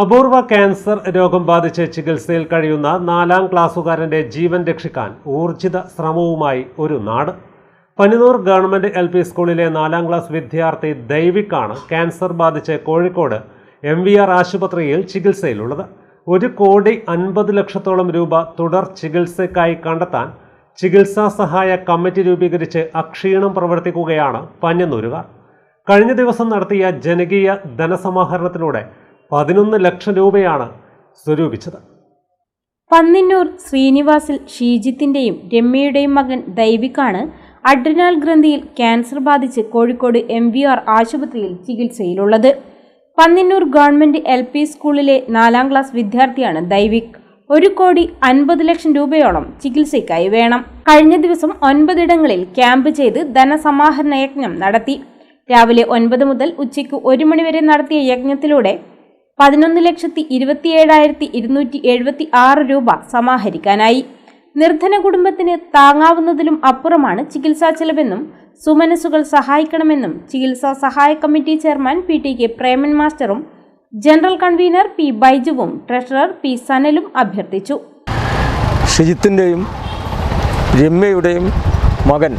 അപൂർവ ക്യാൻസർ രോഗം ബാധിച്ച് ചികിത്സയിൽ കഴിയുന്ന നാലാം ക്ലാസ്സുകാരന്റെ ജീവൻ രക്ഷിക്കാൻ ഊർജിത ശ്രമവുമായി ഒരു നാട്. പനിനൂർ ഗവൺമെന്റ് എൽ പി സ്കൂളിലെ നാലാം ക്ലാസ് വിദ്യാർത്ഥി ദൈവിക്കാണ് ക്യാൻസർ ബാധിച്ച് കോഴിക്കോട് എം വി ആർ ആശുപത്രിയിൽ ചികിത്സയിലുള്ളത്. ഒരു കോടി അൻപത് ലക്ഷത്തോളം രൂപ തുടർ ചികിത്സയ്ക്കായി കണ്ടെത്താൻ ചികിത്സാ സഹായ കമ്മിറ്റി രൂപീകരിച്ച് അക്ഷീണം പ്രവർത്തിക്കുകയാണ് പഞ്ഞന്നൂരുകാർ കഴിഞ്ഞ ദിവസം നടത്തിയ ജനകീയ ധനസമാഹരണത്തിലൂടെ പതിനൊന്ന് ലക്ഷം രൂപയാണ് സ്വരൂപിച്ചത്. പന്നിന്നൂർ ശ്രീനിവാസിൽ ഷീജിത്തിന്റെയും രമ്യയുടെയും മകൻ ദൈവിക്കാണ് അഡ്രിനാൽ ഗ്രന്ഥിയിൽ ക്യാൻസർ ബാധിച്ച് കോഴിക്കോട് എം വി ആർ ആശുപത്രിയിൽ ചികിത്സയിലുള്ളത്. പന്നിന്നൂർ ഗവൺമെന്റ് എൽ പി സ്കൂളിലെ നാലാം ക്ലാസ് വിദ്യാർത്ഥിയാണ് ദൈവിക്. ഒരു കോടി അൻപത് ലക്ഷം രൂപയോളം ചികിത്സയ്ക്കായി വേണം. കഴിഞ്ഞ ദിവസം ഒൻപതിടങ്ങളിൽ ക്യാമ്പ് ചെയ്ത് ധനസമാഹരണ യജ്ഞം നടത്തി. രാവിലെ ഒൻപത് മുതൽ ഉച്ചയ്ക്ക് ഒരു മണിവരെ നടത്തിയ യജ്ഞത്തിലൂടെ പതിനൊന്ന് ലക്ഷത്തി ഇരുപത്തിയേഴായിരത്തി ഇരുന്നൂറ്റി എഴുപത്തി ആറ് രൂപ സമാഹരിക്കാനായി. നിർധന കുടുംബത്തിന് താങ്ങാവുന്നതിലും അപ്പുറമാണ് ചികിത്സാ ചെലവെന്നും സുമനസുകൾ സഹായിക്കണമെന്നും ചികിത്സാ സഹായ committee chairman P T K Preman മാസ്റ്ററും general convener P ബൈജുവും ട്രഷറർ പി സനലും അഭ്യർത്ഥിച്ചു. ഷിജിത്തിന്റെയും രമ്യയുടെയും മകൻ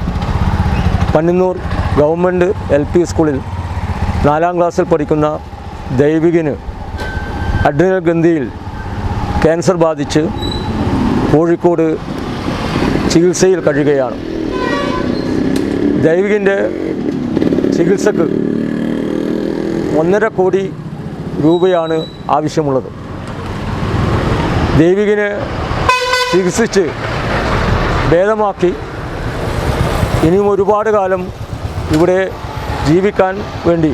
പന്നിന്നൂർ ഗവൺമെന്റ് എൽ പി സ്കൂളിൽ നാലാം ക്ലാസ്സിൽ പഠിക്കുന്ന ദൈവികിന് അഡ്രിനൽ ഗ്രന്ഥിയിൽ ക്യാൻസർ ബാധിച്ച് കോഴിക്കോട് ചികിത്സയിൽ കഴിയുകയാണ്. ദൈവികന്റെ ചികിത്സക്ക് ഒന്നര കോടി രൂപയാണ് ആവശ്യമുള്ളത്. ദൈവികന് ചികിത്സിച്ച് ഭേദമാക്കി ഇനിയും ഒരുപാട് കാലം ഇവിടെ ജീവിക്കാൻ വേണ്ടി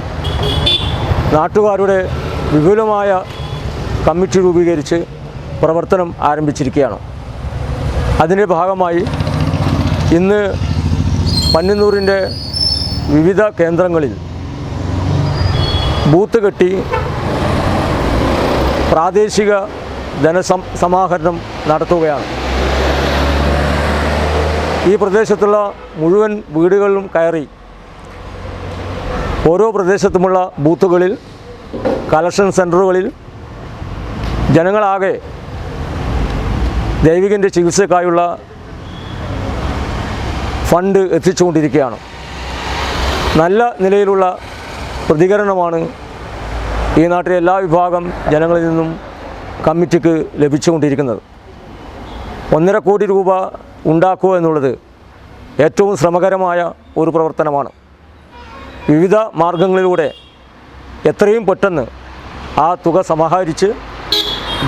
നാട്ടുകാരുടെ വിപുലമായ കമ്മിറ്റി രൂപീകരിച്ച് പ്രവർത്തനം ആരംഭിച്ചിരിക്കുകയാണ്. അതിന്റെ ഭാഗമായി ഇന്ന് പന്നന്നൂരിന്റെ വിവിധ കേന്ദ്രങ്ങളിൽ ബൂത്ത് കെട്ടി പ്രാദേശിക ധനസം സമാഹരണം നടത്തുകയാണ്. ഈ പ്രദേശത്തുള്ള മുഴുവൻ വീടുകളിലും കയറി ഓരോ പ്രദേശത്തുമുള്ള ബൂത്തുകളിൽ കളക്ഷൻ സെന്ററുകളിൽ ജനങ്ങളാകെ ദൈവികന്റെ ചികിത്സക്കായുള്ള ഫണ്ട് എത്തിച്ചുകൊണ്ടിരിക്കുകയാണ്. നല്ല നിലയിലുള്ള പ്രതികരണമാണ് ഈ നാട്ടിലെ എല്ലാ വിഭാഗം ജനങ്ങളിൽ നിന്നും കമ്മിറ്റിക്ക് ലഭിച്ചുകൊണ്ടിരിക്കുന്നത്. ഒന്നര കോടി രൂപ ഉണ്ടാക്കുക എന്നുള്ളത് ഏറ്റവും ശ്രമകരമായ ഒരു പ്രവർത്തനമാണ്. വിവിധ മാർഗങ്ങളിലൂടെ എത്രയും പെട്ടെന്ന് ആ തുക സമാഹരിച്ച്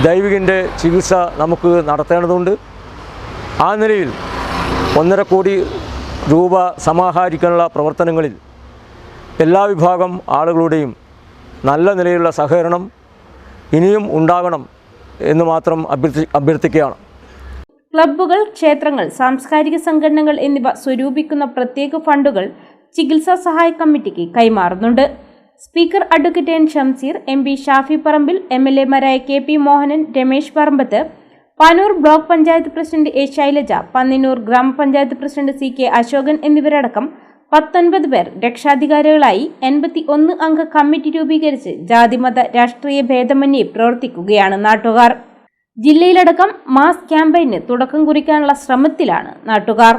ദൈവികന്റെ ചികിത്സ നമുക്ക് നടത്തേണ്ടതുണ്ട്. ആ നിലയിൽ ഒന്നര കോടി രൂപ സമാഹരിക്കാനുള്ള പ്രവർത്തനങ്ങളിൽ എല്ലാ വിഭാഗം ആളുകളുടെയും നല്ല നിലയിലുള്ള സഹകരണം ഇനിയും ഉണ്ടാകണം എന്ന് മാത്രം അഭ്യർത്ഥി അഭ്യർത്ഥിക്കുകയാണ്. ക്ലബ്ബുകൾ ക്ഷേത്രങ്ങൾ സാംസ്കാരിക സംഘടനകൾ എന്നിവ സ്വരൂപിക്കുന്ന പ്രത്യേക ഫണ്ടുകൾ ചികിത്സാ സഹായ കമ്മിറ്റിക്ക് കൈമാറുന്നുണ്ട്. Speaker advocate N Shamseer M P Shafi Parambil M L എമാരായ K P Mohanan Ramesh Parambath Panoor block panchayat president A Shailaja Panniyannur ഗ്രാമപഞ്ചായത്ത് പ്രസിഡന്റ് സി കെ അശോകൻ എന്നിവരടക്കം പത്തൊൻപത് പേർ രക്ഷാധികാരികളായി എൺപത്തി ഒന്ന് അംഗ കമ്മിറ്റി രൂപീകരിച്ച് ജാതിമത രാഷ്ട്രീയ ഭേദമന്യേ പ്രവർത്തിക്കുകയാണ് നാട്ടുകാർ. ജില്ലയിലടക്കം മാസ് ക്യാമ്പയിന് തുടക്കം കുറിക്കാനുള്ള ശ്രമത്തിലാണ് നാട്ടുകാർ.